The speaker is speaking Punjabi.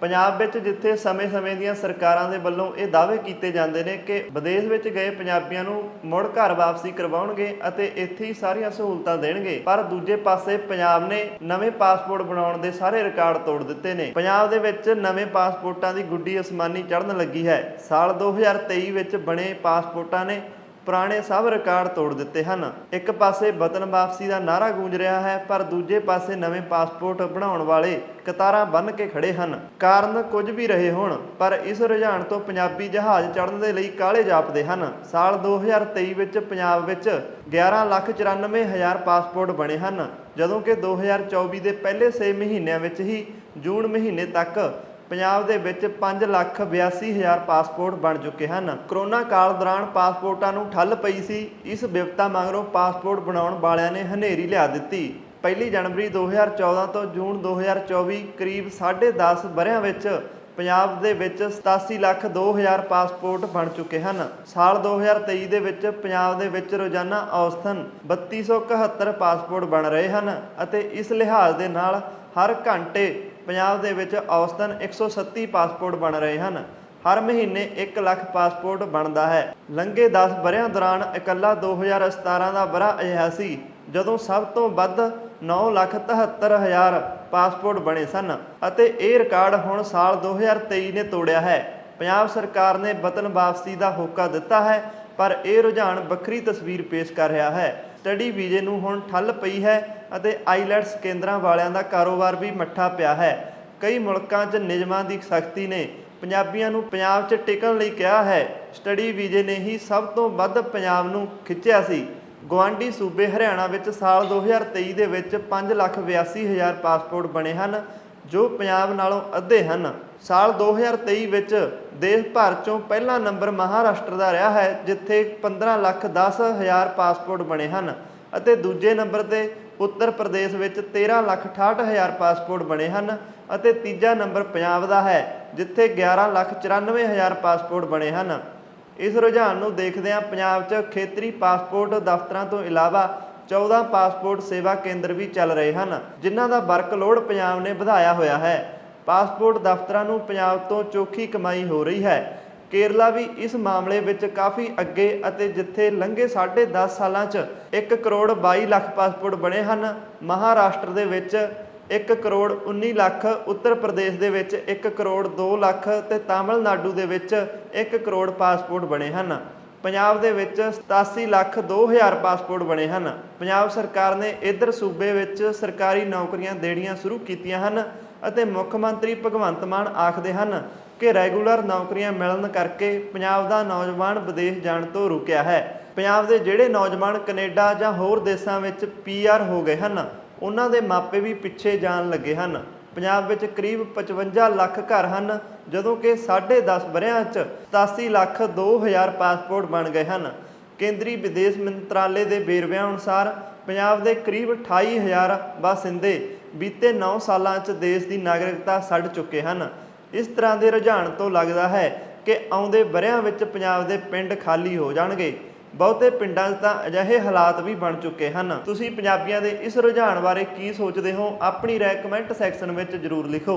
ਪੰਜਾਬ ਵਿੱਚ ਜਿੱਥੇ ਸਮੇਂ-ਸਮੇਂ ਦੀਆਂ ਸਰਕਾਰਾਂ ਦੇ ਵੱਲੋਂ ਇਹ ਦਾਅਵੇ ਕੀਤੇ ਜਾਂਦੇ ਨੇ ਕਿ ਵਿਦੇਸ਼ ਵਿੱਚ ਗਏ ਪੰਜਾਬੀਆਂ ਨੂੰ ਮੁੜ ਘਰ ਵਾਪਸੀ ਕਰਵਾਉਣਗੇ ਅਤੇ ਇੱਥੇ ਹੀ ਸਾਰੀਆਂ ਸਹੂਲਤਾਂ ਦੇਣਗੇ। ਪਰ ਦੂਜੇ ਪਾਸੇ ਪੰਜਾਬ ਨੇ ਨਵੇਂ ਪਾਸਪੋਰਟ ਬਣਾਉਣ ਦੇ ਸਾਰੇ ਰਿਕਾਰਡ ਤੋੜ ਦਿੱਤੇ ਨੇ। ਪੰਜਾਬ ਦੇ ਵਿੱਚ ਨਵੇਂ ਪਾਸਪੋਰਟਾਂ ਦੀ ਗੁੱਡੀ ਅਸਮਾਨੀ ਚੜ੍ਹਨ ਲੱਗੀ ਹੈ। ਸਾਲ 2023 ਵਿੱਚ ਬਣੇ ਪਾਸਪੋਰਟਾਂ ਨੇ ਪੁਰਾਣੇ ਸਭ ਰਿਕਾਰਡ ਤੋੜ ਦਿੱਤੇ ਹਨ। ਇੱਕ ਪਾਸੇ ਵਤਨ ਵਾਪਸੀ ਦਾ ਨਾਰਾ ਗੂੰਜ ਰਿਹਾ ਹੈ ਪਰ ਦੂਜੇ ਪਾਸੇ ਨਵੇਂ ਪਾਸਪੋਰਟ ਬਣਾਉਣ ਵਾਲੇ ਕਤਾਰਾਂ ਬੰਨ ਕੇ ਖੜੇ ਹਨ। ਕਾਰਨ ਕੁਝ ਵੀ ਰਹੇ ਹੋਣ ਪਰ ਇਸ ਰੁਝਾਨ ਤੋਂ ਪੰਜਾਬੀ ਜਹਾਜ਼ ਚੜ੍ਹਨ ਦੇ ਲਈ ਕਾਲੇ ਜਾਪਦੇ ਹਨ। ਸਾਲ 2023 ਵਿੱਚ ਪੰਜਾਬ ਵਿੱਚ 11,94,000 ਪਾਸਪੋਰਟ ਬਣੇ ਹਨ ਜਦੋਂ ਕਿ 2024 ਦੇ ਪਹਿਲੇ 6 ਮਹੀਨਿਆਂ ਵਿੱਚ ਹੀ ਜੂਨ ਮਹੀਨੇ ਤੱਕ ਪੰਜਾਬ ਦੇ ਵਿੱਚ 582000 ਪਾਸਪੋਰਟ ਬਣ ਚੁੱਕੇ ਹਨ। ਕਰੋਨਾ ਕਾਲ ਦੌਰਾਨ ਪਾਸਪੋਰਟਾਂ ਨੂੰ ਠੱਲ ਪਈ ਸੀ। ਇਸ ਵਿਪਤਾ ਮਗਰੋਂ ਪਾਸਪੋਰਟ ਬਣਾਉਣ ਵਾਲਿਆਂ ਨੇ ਹਨੇਰੀ ਲਿਆ ਦਿੱਤੀ। ਪਹਿਲੀ ਜਨਵਰੀ 2014 ਤੋਂ ਜੂਨ 2024 ਕਰੀਬ 10.5 ਵਰਿਆਂ ਵਿੱਚ ਪੰਜਾਬ ਦੇ ਵਿੱਚ 87 ਲੱਖ 2000 ਪਾਸਪੋਰਟ ਬਣ ਚੁੱਕੇ ਹਨ। ਸਾਲ 2023 ਦੇ ਵਿੱਚ ਪੰਜਾਬ ਦੇ ਵਿੱਚ ਰੋਜ਼ਾਨਾ ਔਸਤਨ 3271 ਪਾਸਪੋਰਟ ਬਣ ਰਹੇ ਹਨ ਅਤੇ ਇਸ ਲਿਹਾਜ਼ ਦੇ ਨਾਲ ਹਰ ਘੰਟੇ ਪੰਜਾਬ ਦੇ ਵਿੱਚ ਔਸਤਨ 137 ਪਾਸਪੋਰਟ ਬਣ ਰਹੇ ਹਨ। ਹਰ ਮਹੀਨੇ 1 ਲੱਖ ਪਾਸਪੋਰਟ ਬਣਦਾ ਹੈ। ਲੰਘੇ 10 ਵਰਿਆਂ ਦੌਰਾਨ ਇਕੱਲਾ 2017 ਦਾ ਵਰਾ ਅਜਿਹਾ ਸੀ, ਜਦੋਂ ਸਭ ਤੋਂ ਵੱਧ 973000 ਪਾਸਪੋਰਟ ਬਣੇ ਸਨ ਅਤੇ ਇਹ ਰਿਕਾਰਡ ਹੁਣ ਸਾਲ 2023 ਨੇ ਤੋੜਿਆ ਹੈ। ਪੰਜਾਬ ਸਰਕਾਰ ਨੇ ਵਤਨ ਵਾਪਸੀ ਦਾ ਹੋਕਾ ਦਿੱਤਾ ਹੈ, ਪਰ ਇਹ ਰੁਝਾਨ ਵੱਖਰੀ ਤਸਵੀਰ ਪੇਸ਼ ਕਰ ਰਿਹਾ ਹੈ। ਸਟੱਡੀ ਵੀਜ਼ੇ ਨੂੰ ਹੁਣ ਠੱਲ ਪਈ ਹੈ। ਅਤੇ ਆਈਲੈਟਸ ਕੇਂਦਰਾਂ ਵਾਲਿਆਂ ਦਾ ਕਾਰੋਬਾਰ ਵੀ ਮੱਠਾ ਪਿਆ ਹੈ। ਕਈ ਮੁਲਕਾਂ 'ਚ ਨਿਯਮਾਂ ਦੀ ਸਖਤੀ ਨੇ ਪੰਜਾਬੀਆਂ ਨੂੰ ਪੰਜਾਬ 'ਚ ਟਿਕਣ ਲਈ ਕਿਹਾ ਹੈ। ਸਟੱਡੀ ਵੀਜ਼ੇ ਨੇ ਹੀ ਸਭ ਤੋਂ ਵੱਧ ਪੰਜਾਬ ਨੂੰ ਖਿੱਚਿਆ ਸੀ। ਗਵਾਂਡੀ ਸੂਬੇ ਹਰਿਆਣਾ ਵਿੱਚ ਸਾਲ 2023 ਦੇ ਵਿੱਚ 582000 ਪਾਸਪੋਰਟ ਬਣੇ ਹਨ, ਜੋ ਪੰਜਾਬ ਨਾਲੋਂ ਅੱਧੇ ਹਨ। ਸਾਲ 2023 ਵਿੱਚ ਦੇਸ਼ ਭਰ ਚੋਂ ਪਹਿਲਾ ਨੰਬਰ ਮਹਾਰਾਸ਼ਟਰ ਦਾ ਰਿਹਾ ਹੈ, ਜਿੱਥੇ 15 ਲੱਖ 10 ਹਜ਼ਾਰ ਪਾਸਪੋਰਟ ਬਣੇ ਹਨ। ਅਤੇ ਦੂਜੇ ਨੰਬਰ ਤੇ ਉੱਤਰ ਪ੍ਰਦੇਸ਼ ਵਿੱਚ 13 ਲੱਖ 68 ਹਜ਼ਾਰ ਪਾਸਪੋਰਟ ਬਣੇ ਹਨ ਅਤੇ ਤੀਜਾ ਨੰਬਰ ਪੰਜਾਬ ਦਾ ਹੈ, ਜਿੱਥੇ 11 ਲੱਖ 94 ਹਜ਼ਾਰ ਪਾਸਪੋਰਟ ਬਣੇ ਹਨ। ਇਸ ਰੁਝਾਨ ਨੂੰ ਦੇਖਦਿਆਂ ਪੰਜਾਬ 'ਚ ਖੇਤਰੀ ਪਾਸਪੋਰਟ ਦਫ਼ਤਰਾਂ ਤੋਂ ਇਲਾਵਾ 14 ਪਾਸਪੋਰਟ ਸੇਵਾ ਕੇਂਦਰ ਵੀ ਚੱਲ ਰਹੇ ਹਨ, ਜਿਨ੍ਹਾਂ ਦਾ ਵਰਕਲੋਡ ਪੰਜਾਬ ਨੇ ਵਧਾਇਆ ਹੋਇਆ ਹੈ। ਪਾਸਪੋਰਟ ਦਫ਼ਤਰਾਂ ਨੂੰ ਪੰਜਾਬ ਤੋਂ ਚੋਖੀ ਕਮਾਈ ਹੋ ਰਹੀ ਹੈ। ਕੇਰਲਾ ਵੀ ਇਸ ਮਾਮਲੇ ਵਿੱਚ ਕਾਫੀ ਅੱਗੇ ਅਤੇ ਜਿੱਥੇ ਲੰਘੇ 10.5 ਸਾਲਾਂ 'ਚ 1 ਕਰੋੜ 22 ਲੱਖ ਪਾਸਪੋਰਟ ਬਣੇ ਹਨ, ਮਹਾਰਾਸ਼ਟਰ ਦੇ ਵਿੱਚ 1 ਕਰੋੜ 19 ਲੱਖ, ਉੱਤਰ ਪ੍ਰਦੇਸ਼ ਦੇ ਵਿੱਚ 1 ਕਰੋੜ 2 ਲੱਖ ਤੇ ਤਾਮਿਲਨਾਡੂ ਦੇ ਵਿੱਚ 1 ਕਰੋੜ ਪਾਸਪੋਰਟ ਬਣੇ ਹਨ। ਪੰਜਾਬ ਦੇ ਵਿੱਚ 87 ਲੱਖ 2000 ਪਾਸਪੋਰਟ ਬਣੇ ਹਨ। ਪੰਜਾਬ ਸਰਕਾਰ ਨੇ ਇਧਰ ਸੂਬੇ ਵਿੱਚ ਸਰਕਾਰੀ ਨੌਕਰੀਆਂ ਦੇਣੀਆਂ ਸ਼ੁਰੂ ਕੀਤੀਆਂ ਹਨ ਅਤੇ ਮੁੱਖ ਮੰਤਰੀ ਭਗਵੰਤ ਮਾਨ ਆਖਦੇ ਹਨ ਕਿ ਰੈਗੂਲਰ ਨੌਕਰੀਆਂ ਮਿਲਣ ਕਰਕੇ ਪੰਜਾਬ ਦਾ ਨੌਜਵਾਨ ਵਿਦੇਸ਼ ਜਾਣ ਤੋਂ ਰੁਕਿਆ ਹੈ। ਪੰਜਾਬ ਦੇ ਜਿਹੜੇ ਨੌਜਵਾਨ ਕੈਨੇਡਾ ਜਾਂ ਹੋਰ ਦੇਸ਼ਾਂ ਵਿੱਚ ਪੀਆਰ ਹੋ ਗਏ ਹਨ, ਉਹਨਾਂ ਦੇ ਮਾਪੇ ਵੀ ਪਿੱਛੇ ਜਾਣ ਲੱਗੇ ਹਨ। ਪੰਜਾਬ ਵਿੱਚ ਕਰੀਬ 55 ਲੱਖ ਘਰ ਹਨ, ਜਦੋਂ ਕਿ 10.5 ਵਰਿਆਂ 'ਚ 87 ਲੱਖ 2000 ਪਾਸਪੋਰਟ ਬਣ ਗਏ ਹਨ। ਕੇਂਦਰੀ ਵਿਦੇਸ਼ ਮੰਤਰਾਲੇ ਦੇ ਵੇਰਵਿਆਂ ਅਨੁਸਾਰ ਪੰਜਾਬ ਦੇ ਕਰੀਬ 28000 ਬਾਸਿੰਦੇ ਬੀਤੇ 9 ਸਾਲਾਂ 'ਚ ਦੇਸ਼ ਦੀ ਨਾਗਰਿਕਤਾ ਛੱਡ ਚੁੱਕੇ ਹਨ। ਇਸ ਤਰ੍ਹਾਂ ਦੇ ਰੁਝਾਨ ਤੋਂ ਲੱਗਦਾ ਹੈ ਕਿ ਆਉਂਦੇ ਵਰਿਆਂ ਵਿੱਚ ਪੰਜਾਬ ਦੇ ਪਿੰਡ ਖਾਲੀ ਹੋ ਜਾਣਗੇ। ਬਹੁਤੇ ਪਿੰਡਾਂ 'ਚ ਤਾਂ ਅਜਿਹੇ ਹਾਲਾਤ ਵੀ ਬਣ ਚੁੱਕੇ ਹਨ। ਤੁਸੀਂ ਪੰਜਾਬੀਆਂ ਦੇ ਇਸ ਰੁਝਾਨ ਬਾਰੇ ਕੀ ਸੋਚਦੇ ਹੋ? ਆਪਣੀ ਰਾਏ ਕਮੈਂਟ ਸੈਕਸ਼ਨ ਵਿੱਚ ਜ਼ਰੂਰ ਲਿਖੋ।